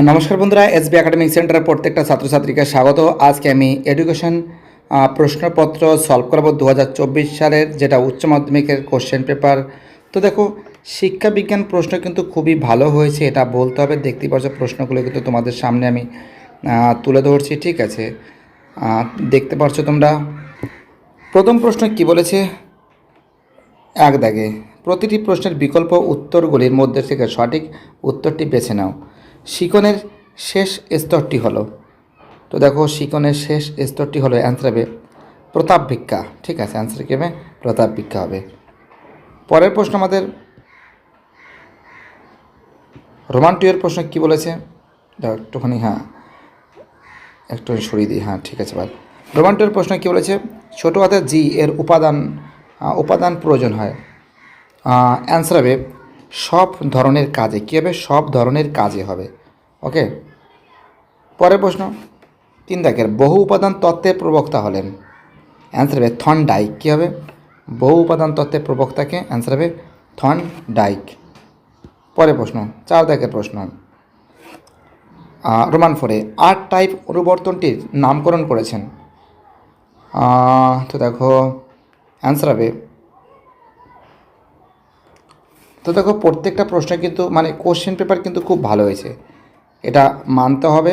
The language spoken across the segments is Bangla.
নমস্কার বন্ধুরা, এসবি একাডেমিক সেন্টারের প্রত্যেকটা ছাত্রছাত্রীকে স্বাগত। আজকে আমি এডুকেশন প্রশ্নপত্র সলভ করাবো দু সালের, যেটা উচ্চ মাধ্যমিকের কোশ্চেন পেপার তো দেখো, শিক্ষা বিজ্ঞান প্রশ্ন কিন্তু খুবই ভালো হয়েছে, এটা বলতে হবে। দেখতে পাচ্ছ প্রশ্নগুলো কিন্তু তোমাদের সামনে আমি তুলে ধরছি, ঠিক আছে? দেখতে পাচ্ছ তোমরা? প্রথম প্রশ্ন কি বলেছে? এক দাগে, প্রতিটি প্রশ্নের বিকল্প উত্তরগুলির মধ্যে থেকে সঠিক উত্তরটি বেছে নাও। শিকনের শেষ স্তরটি হলো, তো দেখো শিকনের শেষ স্তরটি হলো অ্যান্সার হবে প্রতাপ ভিক্ষা, ঠিক আছে? অ্যান্সার কী হবে? প্রতাপ ভিক্ষা হবে। পরের প্রশ্ন আমাদের রোমান টুয়ের প্রশ্ন কী বলেছে? দাও একটুখানি হ্যাঁ একটু সরিয়ে দিই হ্যাঁ ঠিক আছে ভাই রোমান টুয়ের প্রশ্ন কী বলেছে? ছোটো হাতের জি এর উপাদান উপাদান প্রয়োজন হয়। অ্যান্সার হবে সব ধরনের কাজে। কী হবে? সব ধরনের কাজে হবে। ওকে? পরের প্রশ্ন। তিন দাগের, বহু উপাদান তত্ত্বের প্রবক্তা হলেন। অ্যান্সার হবে থন ডাইক। কী হবে? বহু উপাদান তত্ত্বের প্রবক্তাকে অ্যান্সার হবে থন ডাইক। পরের প্রশ্ন, চার দাগের প্রশ্ন। রোমান ফোরে আর্ট টাইপ অনুবর্তনটির নামকরণ করেছেন। তো দেখো অ্যান্সার হবে তো দেখো, প্রত্যেকটা প্রশ্ন কিন্তু মানে কোশ্চেন পেপার কিন্তু খুব ভালো হয়েছে। এটা মানতে হবে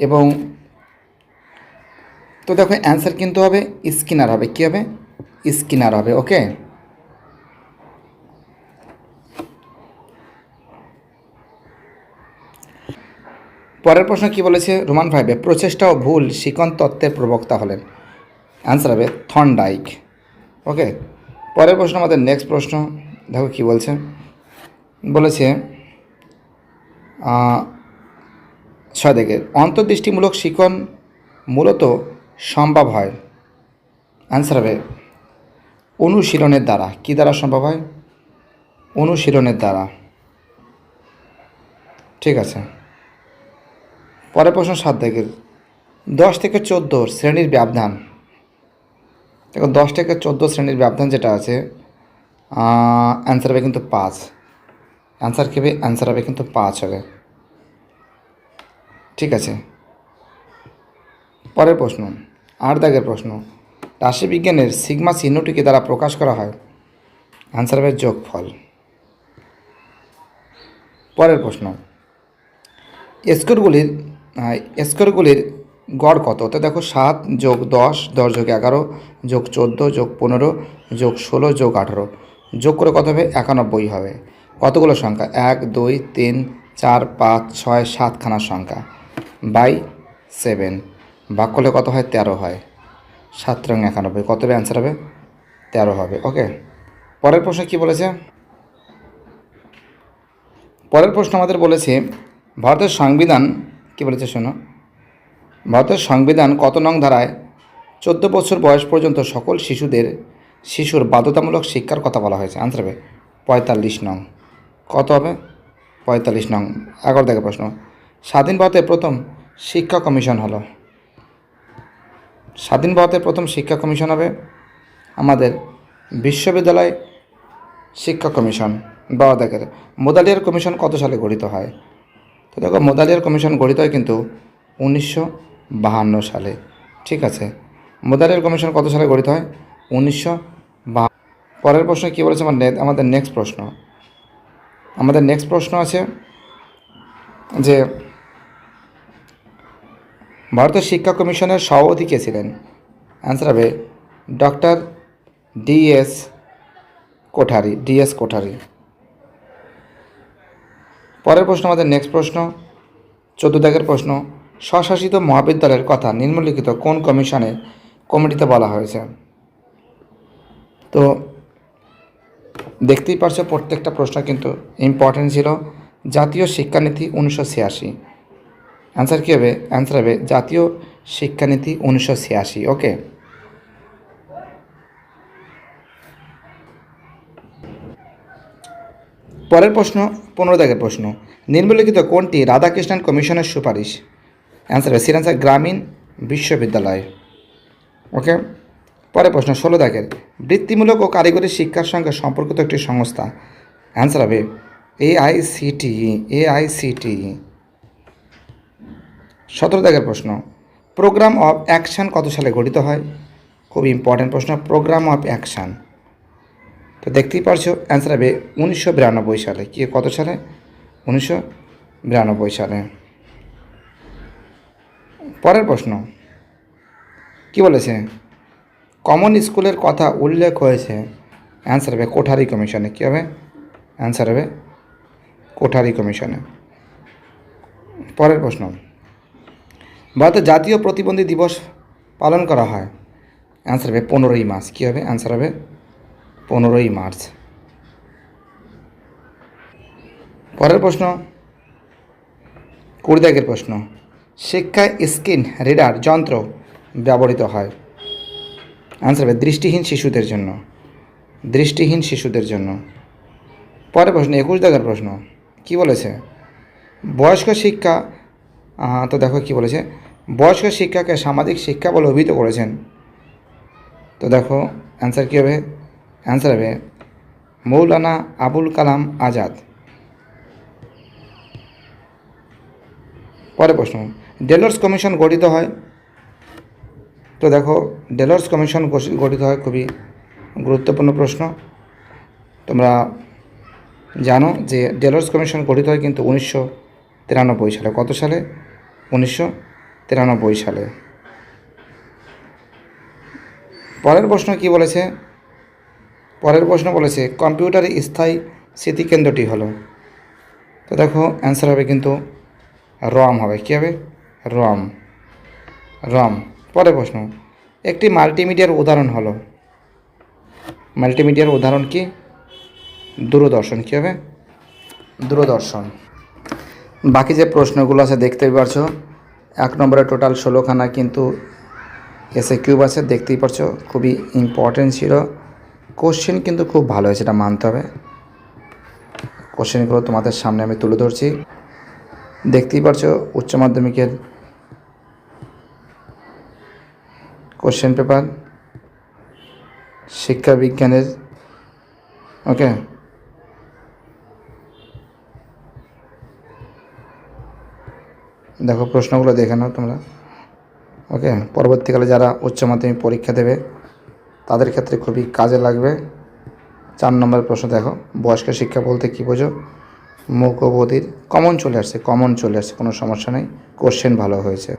এবং তো দেখো অ্যান্সার কিন্তু হবে স্কিনার হবে। কী হবে? স্কিনার হবে ওকে পরের প্রশ্ন কি বলেছে? রোমান ফাইভে প্রচেষ্টা ও ভুল, শিকন তত্ত্বের প্রবক্তা হলেন। অ্যান্সার হবে, থনডাইক ওকে পরের প্রশ্ন, আমাদের নেক্সট প্রশ্ন। দেখো কি বলছে। বলেছে ছয় দিকের অন্তর্দৃষ্টিমূলক শিকন মূলত সম্ভব হয়। অ্যান্সার হবে, অনুশীলনের দ্বারা। কী দ্বারা সম্ভব হয়? অনুশীলনের দ্বারা। ঠিক আছে। পরের প্রশ্ন সাত দিকের দশ থেকে চোদ্দ শ্রেণির ব্যবধান। দেখো, দশ থেকে চোদ্দ শ্রেণির ব্যবধান যেটা আছে অ্যান্সার হবে কিন্তু পাঁচ। অ্যান্সার কী হবে? অ্যান্সার হবে কিন্তু পাঁচ হবে। ঠিক আছে। পরের প্রশ্ন আট দাগের প্রশ্ন, রাশিবিজ্ঞানের সিগমা চিহ্নটিকে দ্বারা প্রকাশ করা হয়। অ্যান্সার হবে যোগফল। পরের প্রশ্ন, স্কোরগুলির স্কোরগুলির গড় কত? তো দেখো, সাত যোগ দশ দশ যোগ এগারো, যোগ চোদ্দ, যোগ পনেরো, যোগ ষোলো, যোগ আঠারো। যোগ করে কত হবে? একানব্বই হবে। কতগুলো সংখ্যা? এক, দুই, তিন, চার, পাঁচ, ছয়, সাতখানা সংখ্যা। By seven. ভাগ করলে কত হয়? তেরো হয়। সাত রং একানব্বই। কত হবে? অ্যান্সার হবে? তেরো হবে। ওকে? পরের প্রশ্ন কি বলেছে? পরের প্রশ্ন আমাদের বলেছে, ভারতের সংবিধান কি বলেছে শোনো? ভারতের সংবিধান কত নং ধারায়? চোদ্দ বছর বয়স পর্যন্ত সকল শিশুদের শিশুর বাধ্যতামূলক শিক্ষার কথা বলা হয়েছে। আনসার হবে পঁয়তাল্লিশ নং। কত হবে? পঁয়তাল্লিশ নং। এগারো থেকে প্রশ্ন। স্বাধীন ভারতের প্রথম শিক্ষা কমিশন হলো। স্বাধীন ভারতের প্রথম শিক্ষা কমিশন হবে আমাদের বিশ্ববিদ্যালয় শিক্ষা কমিশন। বারো দেখের মোদালিয়ার কমিশন কত সালে গঠিত হয়? তো দেখো, মোদালিয়ার কমিশন গঠিত হয় কিন্তু উনিশশো বাহান্ন সালে। ঠিক আছে? মোদালিয়ার কমিশন কত সালে গঠিত হয়? উনিশশো বা পরের প্রশ্ন কী বলেছে? আমার আমাদের নেক্সট প্রশ্ন। আমাদের নেক্সট প্রশ্ন আছে যে, ভারতের শিক্ষা কমিশনের সভাপতি কে ছিলেন? অ্যান্সার হবে doctor DS Kothari DS Kothari. পরের প্রশ্ন, আমাদের নেক্সট প্রশ্ন। চোদ্দ দাগের প্রশ্ন, স্বশাসিত মহাবিদ্যালয়ের কথা নিম্নলিখিত কোন কমিশনের কমিটিতে বলা হয়েছে? তো দেখতেই পারছ প্রত্যেকটা প্রশ্ন কিন্তু ইম্পর্টেন্ট ছিল। জাতীয় শিক্ষানীতি উনিশশো ছিয়াশি। অ্যান্সার কী হবে? অ্যান্সার হবে জাতীয় শিক্ষানীতি উনিশশো ছিয়াশি ওকে পরের প্রশ্ন পনেরো দাগের প্রশ্ন। নিম্নলিখিত কোনটি রাধাকৃষ্ণন কমিশনের সুপারিশ? অ্যান্সার হবে সিরানসার গ্রামীণ বিশ্ববিদ্যালয় ওকে পরের প্রশ্ন, ষোলো দাগের, বৃত্তিমূলক ও কারিগরি শিক্ষার সঙ্গে সম্পর্কিত একটি সংস্থা। অ্যান্সার হবে এআইসিটিই এআইসিটিই সতেরো দাগের প্রশ্ন প্রোগ্রাম অফ অ্যাকশান কত সালে গঠিত হয়? খুব ইম্পর্ট্যান্ট প্রশ্ন প্রোগ্রাম অফ অ্যাকশান তো দেখতেই পারছ অ্যান্সার হবে উনিশশো বিরানব্বই সালে। কি, কত সালে? উনিশশো বিরানব্বই সালে। পরের প্রশ্ন, কি বলেছে? কমন স্কুলের কথা উল্লেখ হয়েছে। অ্যান্সার হবে কোঠারি কমিশনে। কী হবে? অ্যান্সার হবে কোঠারি কমিশনে। পরের প্রশ্ন। ভারতের জাতীয় প্রতিবন্ধী দিবস পালন করা হয়। অ্যান্সার হবে পনেরোই মার্চ। কী হবে? অ্যান্সার হবে পনেরোই মার্চ। পরের প্রশ্ন। কুড়ি দাগের প্রশ্ন। শিক্ষায় স্ক্রিন রিডার, যন্ত্র ব্যবহৃত হয়। আনসার হবে দৃষ্টিহীন শিশুদের জন্য। দৃষ্টিহীন শিশুদের জন্য। পরের প্রশ্ন, একুশ দাগের প্রশ্ন। কি বলেছে? বয়স্ক শিক্ষা তো দেখো কি বলেছে। বয়স্ক শিক্ষাকে সামাজিক শিক্ষা বলে অভিহিত করেছেন। তো দেখো অ্যান্সার কী হবে? অ্যান্সার হবে, মৌলানা আবুল কালাম আজাদ। পরের প্রশ্ন ডেলর্স কমিশন গঠিত হয় তো দেখো ডেলর্স কমিশন গঠি- গঠিত হয় খুবই গুরুত্বপূর্ণ প্রশ্ন। তোমরা জানো যে ডেলর্স কমিশন গঠিত হয় কিন্তু উনিশশো তিরানব্বই সালে। কত সালে? উনিশশো তিরানব্বই সালে। পরের প্রশ্ন কি বলেছে? পরের প্রশ্ন বলেছে, কম্পিউটারে স্থায়ী স্মৃতিকেন্দ্রটি হলো। তো দেখো অ্যান্সার হবে কিন্তু রম হবে। কী হবে? রম। রম। পরের প্রশ্ন, একটি মাল্টিমিডিয়ার উদাহরণ হলো। মাল্টিমিডিয়ার উদাহরণ কি? দূরদর্শন কী হবে? দূরদর্শন। বাকি যে প্রশ্নগুলো আছে দেখতেই পারছ, এক নম্বরে টোটাল ষোলোখানা কিন্তু এসে কিউব আছে, দেখতেই পারছ, খুবই ইম্পর্টেন্ট ছিল। কোশ্চেন কিন্তু খুব ভালো হয়েছে, এটা মানতে হবে। কোশ্চেনগুলো তোমাদের সামনে আমি তুলে ধরছি। দেখতেই পারছ, উচ্চ মাধ্যমিকের কোশ্চেন পেপার শিক্ষা বিজ্ঞানের ওকে দেখো প্রশ্নগুলো দেখে নাও তোমরা ওকে পরবর্তীকালে যারা উচ্চ মাধ্যমিক পরীক্ষা দেবে, তাদের ক্ষেত্রে খুবই কাজে লাগবে। চার নম্বর প্রশ্ন দেখো, বয়স্ক শিক্ষা বলতে কী বোঝো? মুখবোধির কমন চলে আসছে কমন চলে আসছে, কোনো সমস্যা নেই। কোশ্চেন ভালো হয়েছে।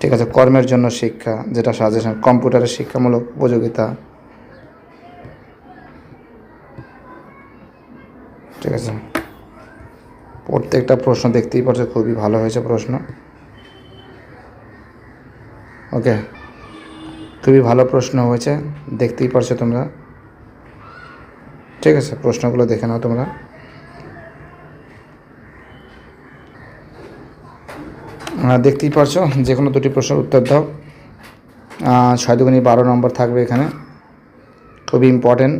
ঠিক আছে, কর্মের জন্য শিক্ষা, যেটা সাজেশন কম্পিউটারের শিক্ষামূলক উপযোগিতা। ঠিক আছে, প্রত্যেকটা প্রশ্ন দেখতেই পাচ্ছ খুবই ভালো হয়েছে প্রশ্ন। ওকে খুবই ভালো প্রশ্ন হয়েছে, দেখতেই পারছ তোমরা। ঠিক আছে, প্রশ্নগুলো দেখে নাও তোমরা। দেখতেই পারছ, যে কোনো দুটি প্রশ্নের উত্তর দাও। ছয় দুগুনি বারো নম্বর থাকবে এখানে। খুবই ইম্পর্টেন্ট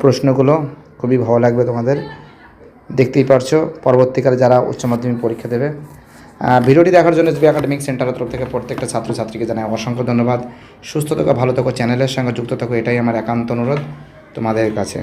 প্রশ্নগুলো খুবই ভালো লাগবে তোমাদের। দেখতেই পারছ, পরবর্তীকালে যারা উচ্চ মাধ্যমিক পরীক্ষা দেবে। ভিডিওটি দেখার জন্য এসবি একাডেমিক সেন্টারের তরফ থেকে প্রত্যেকটা ছাত্রছাত্রীকে জানাই অসংখ্য ধন্যবাদ। সুস্থ থাকো, ভালো থাকো চ্যানেলের সঙ্গে যুক্ত থাকো, এটাই আমার একান্ত অনুরোধ তোমাদের কাছে।